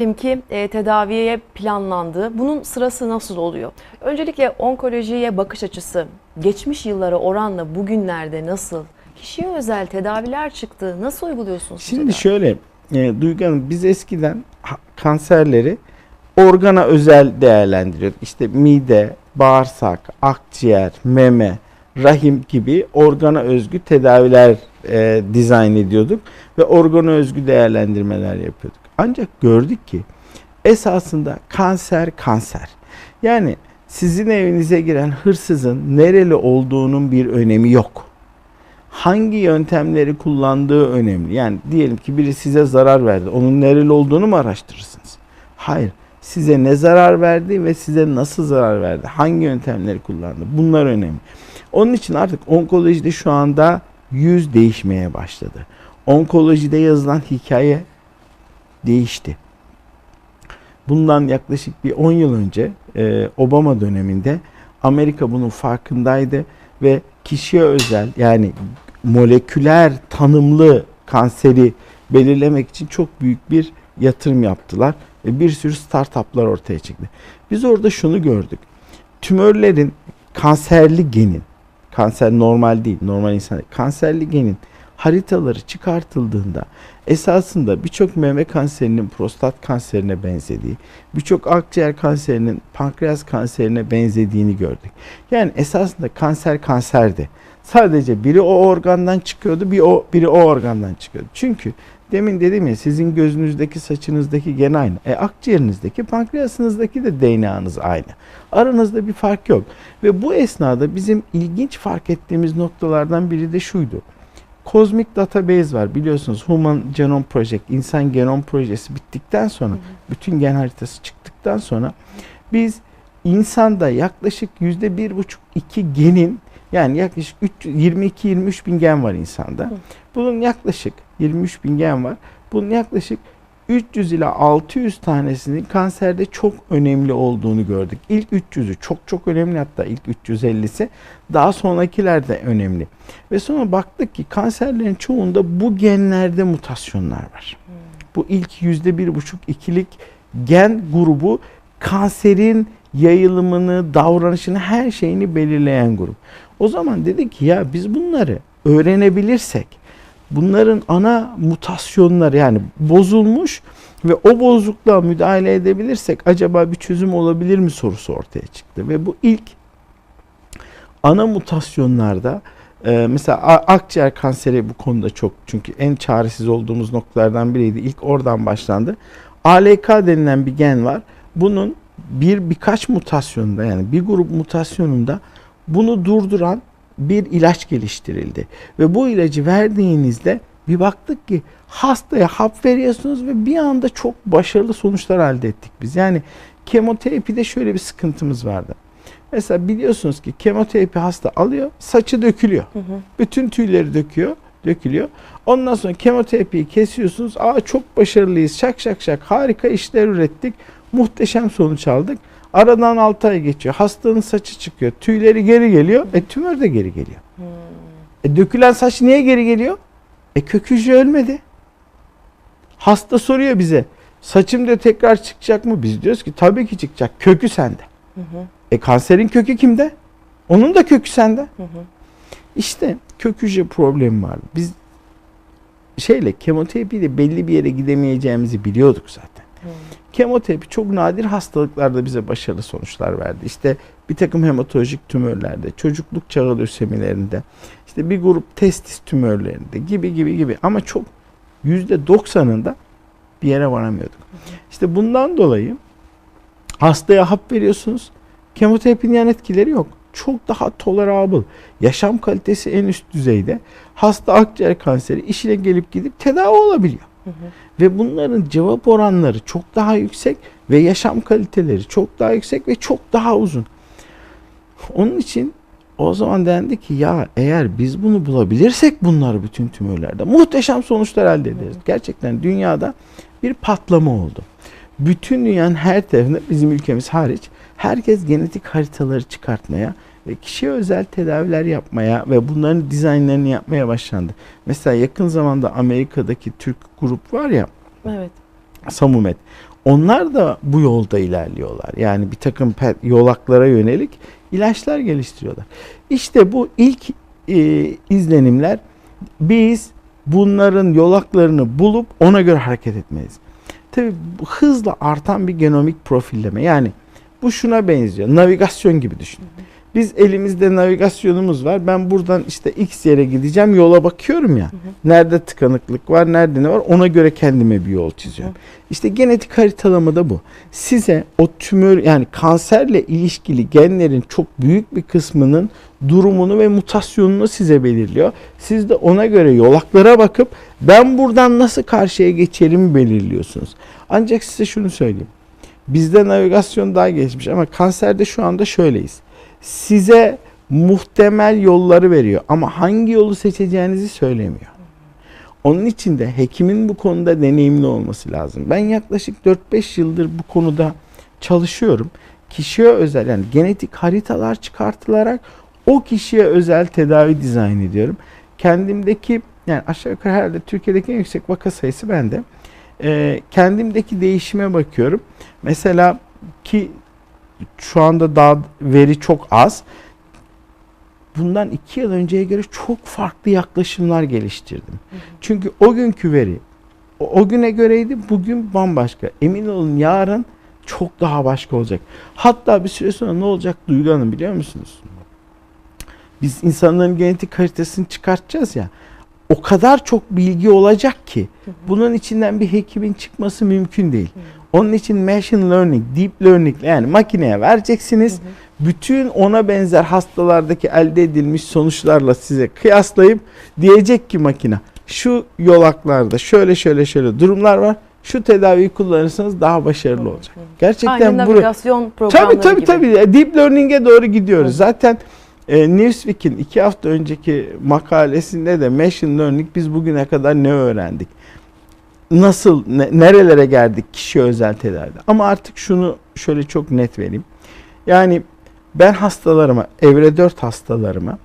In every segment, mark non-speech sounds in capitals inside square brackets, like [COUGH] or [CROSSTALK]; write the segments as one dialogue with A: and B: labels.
A: Diyelim ki e, tedaviye planlandı. Bunun sırası nasıl oluyor? Öncelikle onkolojiye bakış açısı geçmiş yıllara oranla bugünlerde nasıl? Kişiye özel tedaviler çıktı. Nasıl uyguluyorsunuz?
B: Şimdi
A: tedavi?
B: şöyle e, Duygu Hanım biz eskiden kanserleri organa özel değerlendiriyorduk. İşte mide, bağırsak, akciğer, meme, rahim gibi organa özgü tedaviler e, dizayn ediyorduk ve organa özgü değerlendirmeler yapıyorduk. Ancak gördük ki esasında kanser kanser. Yani sizin evinize giren hırsızın nereli olduğunun bir önemi yok hangi yöntemleri kullandığı önemli. Yani diyelim ki biri size zarar verdi. Onun nereli olduğunu mu araştırırsınız? Hayır. Size ne zarar verdi ve size nasıl zarar verdi? Hangi yöntemleri kullandı? Bunlar önemli. Onun için artık onkolojide şu anda yüz değişmeye başladı. Onkolojide yazılan hikaye değişti. Bundan yaklaşık bir 10 yıl önce e, Obama döneminde Amerika bunun farkındaydı ve kişiye özel yani moleküler tanımlı kanseri belirlemek için çok büyük bir yatırım yaptılar ve bir sürü startuplar ortaya çıktı. Biz orada şunu gördük. Tümörlerin kanserli genin, kanser normal değil, normal insan kanserli genin haritaları çıkartıldığında esasında birçok meme kanserinin prostat kanserine benzediği, birçok akciğer kanserinin pankreas kanserine benzediğini gördük. Yani esasında kanser kanserdi. Sadece biri o organdan çıkıyordu, bir o biri o organdan çıkıyordu. Çünkü demin dedim ya sizin gözünüzdeki, saçınızdaki gen aynı. E akciğerinizdeki, pankreasınızdaki de DNA'nız aynı. Aranızda bir fark yok. Ve bu esnada bizim ilginç fark ettiğimiz noktalardan biri de şuydu. Cosmic Database var biliyorsunuz Human Genome Project, insan genom projesi bittikten sonra, bütün gen haritası çıktıktan sonra biz insanda yaklaşık yüzde bir buçuk iki genin yani yaklaşık 22-23 bin gen var insanda. Bunun yaklaşık 23 bin gen var. Bunun yaklaşık 300 ila 600 tanesinin kanserde çok önemli olduğunu gördük. İlk 300'ü çok çok önemli hatta ilk 350'si daha sonrakiler de önemli. Ve sonra baktık ki kanserlerin çoğunda bu genlerde mutasyonlar var. Bu ilk yüzde bir buçuk ikilik gen grubu kanserin yayılımını, davranışını, her şeyini belirleyen grup. O zaman dedik ki ya biz bunları öğrenebilirsek, bunların ana mutasyonları yani bozulmuş ve o bozukluğa müdahale edebilirsek acaba bir çözüm olabilir mi sorusu ortaya çıktı. Ve bu ilk ana mutasyonlarda e, mesela akciğer kanseri bu konuda çok çünkü en çaresiz olduğumuz noktalardan biriydi. İlk oradan başlandı. ALK denilen bir gen var. Bunun bir birkaç mutasyonunda yani bir grup mutasyonunda bunu durduran bir ilaç geliştirildi. Ve bu ilacı verdiğinizde bir baktık ki hastaya hap veriyorsunuz ve bir anda çok başarılı sonuçlar elde ettik biz. Yani kemoterapide şöyle bir sıkıntımız vardı. Mesela biliyorsunuz ki kemoterapi hasta alıyor, saçı dökülüyor. Bütün tüyleri döküyor, dökülüyor. Ondan sonra kemoterapiyi kesiyorsunuz. Aa çok başarılıyız. Şak şak şak harika işler ürettik. Muhteşem sonuç aldık. Aradan 6 ay geçiyor. Hastanın saçı çıkıyor. Tüyleri geri geliyor. E tümör de geri geliyor. E dökülen saç niye geri geliyor? E kök hücre ölmedi. Hasta soruyor bize. Saçım da tekrar çıkacak mı? Biz diyoruz ki tabii ki çıkacak. Kökü sende. E kanserin kökü kimde? Onun da kökü sende. İşte kök hücre problemi var. Biz şeyle kemoterapiyle belli bir yere gidemeyeceğimizi biliyorduk zaten. Kemoterapi çok nadir hastalıklarda bize başarılı sonuçlar verdi. İşte bir takım hematolojik tümörlerde, çocukluk çağı lösemilerinde, işte bir grup testis tümörlerinde gibi gibi gibi ama çok yüzde doksanında bir yere varamıyorduk. İşte bundan dolayı hastaya hap veriyorsunuz. Kemoterapinin yan etkileri yok. Çok daha tolerable. Yaşam kalitesi en üst düzeyde. Hasta akciğer kanseri işine gelip gidip tedavi olabiliyor. Ve bunların cevap oranları çok daha yüksek ve yaşam kaliteleri çok daha yüksek ve çok daha uzun. Onun için o zaman dendi ki ya eğer biz bunu bulabilirsek bunları bütün tümörlerde muhteşem sonuçlar elde ederiz. Gerçekten dünyada bir patlama oldu. Bütün dünyanın her tarafında bizim ülkemiz hariç herkes genetik haritaları çıkartmaya ve kişiye özel tedaviler yapmaya ve bunların dizaynlarını yapmaya başlandı. Mesela yakın zamanda Amerika'daki Türk grup var ya
A: Evet.
B: Samumet. Onlar da bu yolda ilerliyorlar. Yani bir takım yolaklara yönelik ilaçlar geliştiriyorlar. İşte bu ilk e, izlenimler biz bunların yolaklarını bulup ona göre hareket etmeliyiz. Tabii bu hızla artan bir genomik profilleme. Yani bu şuna benziyor. Navigasyon gibi düşün. Biz elimizde navigasyonumuz var. Ben buradan işte X yere gideceğim. Yola bakıyorum ya. Nerede tıkanıklık var, nerede ne var ona göre kendime bir yol çiziyorum. İşte genetik haritalama da bu. Size o tümör yani kanserle ilişkili genlerin çok büyük bir kısmının durumunu ve mutasyonunu size belirliyor. Siz de ona göre yolaklara bakıp ben buradan nasıl karşıya geçerim belirliyorsunuz. Ancak size şunu söyleyeyim. Bizde navigasyon daha gelişmiş ama kanserde şu anda şöyleyiz. Size muhtemel yolları veriyor ama hangi yolu seçeceğinizi söylemiyor. Onun için de hekimin bu konuda deneyimli olması lazım. Ben yaklaşık 4-5 yıldır bu konuda çalışıyorum. Kişiye özel yani genetik haritalar çıkartılarak o kişiye özel tedavi dizayn ediyorum. Kendimdeki yani aşağı yukarı herhalde Türkiye'deki en yüksek vaka sayısı bende. Ee, kendimdeki değişime bakıyorum. Mesela ki şu anda daha veri çok az. Bundan iki yıl önceye göre çok farklı yaklaşımlar geliştirdim. Çünkü o günkü veri o, o güne göreydi bugün bambaşka. Emin olun yarın çok daha başka olacak. Hatta bir süre sonra ne olacak Duygu Hanım biliyor musunuz? Biz insanların genetik haritasını çıkartacağız ya. O kadar çok bilgi olacak ki bunun içinden bir hekimin çıkması mümkün değil. Onun için machine learning, deep learning yani makineye vereceksiniz. Bütün ona benzer hastalardaki elde edilmiş sonuçlarla size kıyaslayıp diyecek ki makine şu yolaklarda şöyle şöyle şöyle durumlar var. Şu tedaviyi kullanırsanız daha başarılı olacak.
A: Aynen
B: Gerçekten bu
A: navigasyon programları
B: Tabii tabii
A: gibi.
B: tabii. Deep learning'e doğru gidiyoruz. Zaten e, Newsweek'in iki hafta önceki makalesinde de machine learning biz bugüne kadar ne öğrendik? Nasıl, ne- nerelere geldik kişi özel tedavide? Ama artık şunu şöyle çok net vereyim. Yani ben hastalarıma, evre 4 hastalarıma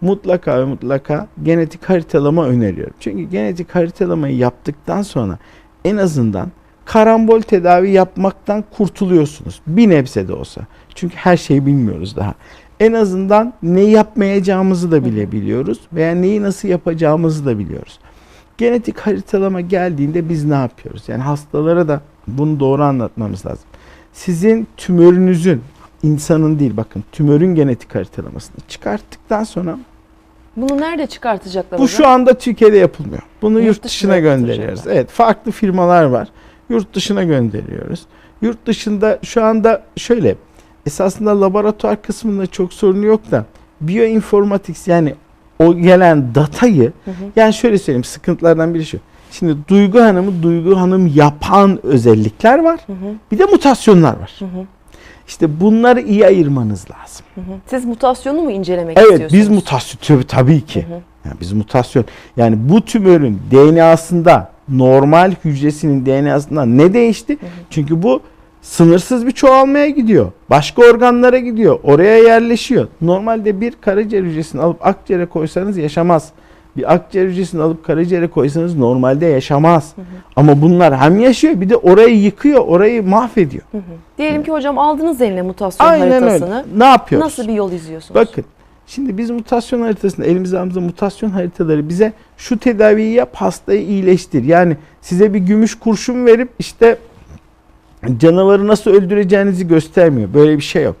B: mutlaka ve mutlaka genetik haritalama öneriyorum. Çünkü genetik haritalamayı yaptıktan sonra en azından karambol tedavi yapmaktan kurtuluyorsunuz. Bir nebze de olsa. Çünkü her şeyi bilmiyoruz daha. En azından ne yapmayacağımızı da bilebiliyoruz veya neyi nasıl yapacağımızı da biliyoruz. Genetik haritalama geldiğinde biz ne yapıyoruz? Yani hastalara da bunu doğru anlatmamız lazım. Sizin tümörünüzün insanın değil bakın tümörün genetik haritalamasını çıkarttıktan sonra
A: Bunu nerede çıkartacaklar
B: bu şu anda Türkiye'de yapılmıyor. Bunu
A: Yurt
B: yurt,
A: dışına
B: gönderiyoruz. Evet, farklı firmalar var. Yurt dışına gönderiyoruz. Yurt dışında şu anda şöyle esasında laboratuvar kısmında çok sorun yok da bioinformatics yani o gelen datayı
A: Hı hı.
B: yani şöyle söyleyeyim sıkıntılardan biri şu. Şimdi Duygu Hanım'ı Duygu Hanım yapan özellikler var.
A: Hı hı,
B: Bir de mutasyonlar var.
A: hı hı,
B: İşte bunları iyi ayırmanız lazım.
A: hı hı. Siz mutasyonu mu incelemek
B: Evet
A: istiyorsunuz?
B: biz mutasyon tabii, tabii ki.
A: Hı hı.
B: Yani biz mutasyon yani bu tümörün DNA'sında normal hücresinin DNA'sında ne değişti? Çünkü bu sınırsız bir çoğalmaya gidiyor. Başka organlara gidiyor. Oraya yerleşiyor. Normalde bir karaciğer hücresini alıp akciğere koysanız yaşamaz. Bir akciğer hücresini alıp karaciğere koysanız normalde yaşamaz. Ama bunlar hem yaşıyor bir de orayı yıkıyor, orayı mahvediyor.
A: Hı hı. Diyelim ki hocam aldınız eline mutasyon
B: Aynen
A: haritasını.
B: öyle. Ne yapıyoruz?
A: Nasıl bir yol izliyorsunuz?
B: Bakın şimdi biz mutasyon haritasında elimizde aldığımızda mutasyon haritaları bize şu tedaviyi yap hastayı iyileştir. Yani size bir gümüş kurşun verip işte canavarı nasıl öldüreceğinizi göstermiyor. Böyle bir şey yok.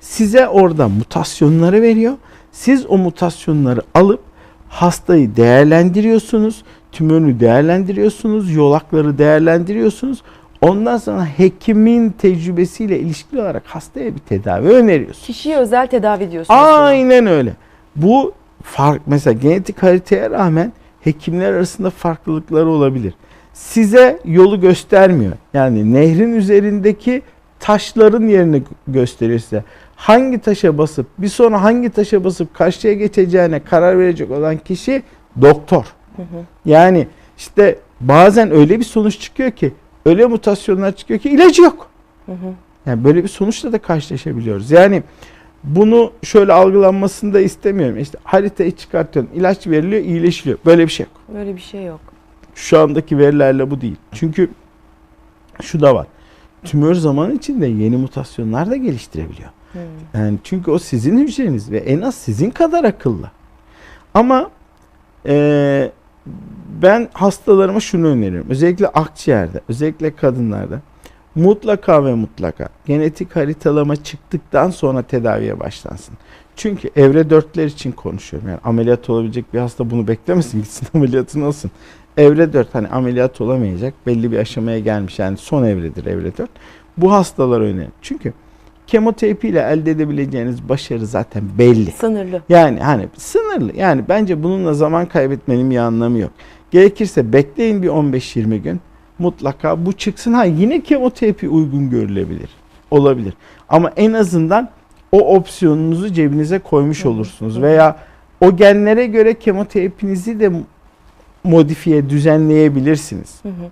B: Size orada mutasyonları veriyor. Siz o mutasyonları alıp hastayı değerlendiriyorsunuz. Tümörünü değerlendiriyorsunuz. Yolakları değerlendiriyorsunuz. Ondan sonra hekimin tecrübesiyle ilişkili olarak hastaya bir tedavi öneriyorsunuz.
A: Kişiye özel tedavi diyorsunuz.
B: Aynen öyle. Bu fark mesela genetik haritaya rağmen hekimler arasında farklılıkları olabilir. Size yolu göstermiyor. Yani nehrin üzerindeki taşların yerini gö- gösteriyor size. Hangi taşa basıp bir sonra hangi taşa basıp karşıya geçeceğine karar verecek olan kişi doktor.
A: Hı hı.
B: Yani işte bazen öyle bir sonuç çıkıyor ki öyle mutasyonlar çıkıyor ki ilacı yok.
A: Hı hı.
B: Yani böyle bir sonuçla da karşılaşabiliyoruz. Yani bunu şöyle algılanmasını da istemiyorum. İşte haritayı çıkartıyorsun, ilaç veriliyor, iyileşiliyor. Böyle bir şey yok.
A: Böyle bir şey yok.
B: Şu andaki verilerle bu değil. Çünkü şu da var. tümör zaman içinde yeni mutasyonlar da geliştirebiliyor.
A: Hmm.
B: Yani çünkü o sizin hücreniz ve en az sizin kadar akıllı. Ama eee, ben hastalarıma şunu öneriyorum. Özellikle akciğerde, özellikle kadınlarda mutlaka ve mutlaka genetik haritalama çıktıktan sonra tedaviye başlansın. Çünkü evre dörtler için konuşuyorum. Yani ameliyat olabilecek bir hasta bunu beklemesin gitsin [LAUGHS] ameliyatını olsun. Evre 4 hani ameliyat olamayacak belli bir aşamaya gelmiş yani son evredir evre 4. Bu hastalar önemli. Çünkü kemoterapi ile elde edebileceğiniz başarı zaten belli.
A: Sınırlı.
B: Yani hani sınırlı. Yani bence bununla zaman kaybetmenin bir anlamı yok. Gerekirse bekleyin bir 15-20 gün. Mutlaka bu çıksın. Ha yine kemoterapi uygun görülebilir. Olabilir. Ama en azından o opsiyonunuzu cebinize koymuş olursunuz. Veya o genlere göre kemoterapinizi de modifiye, düzenleyebilirsiniz.
A: Hı hı.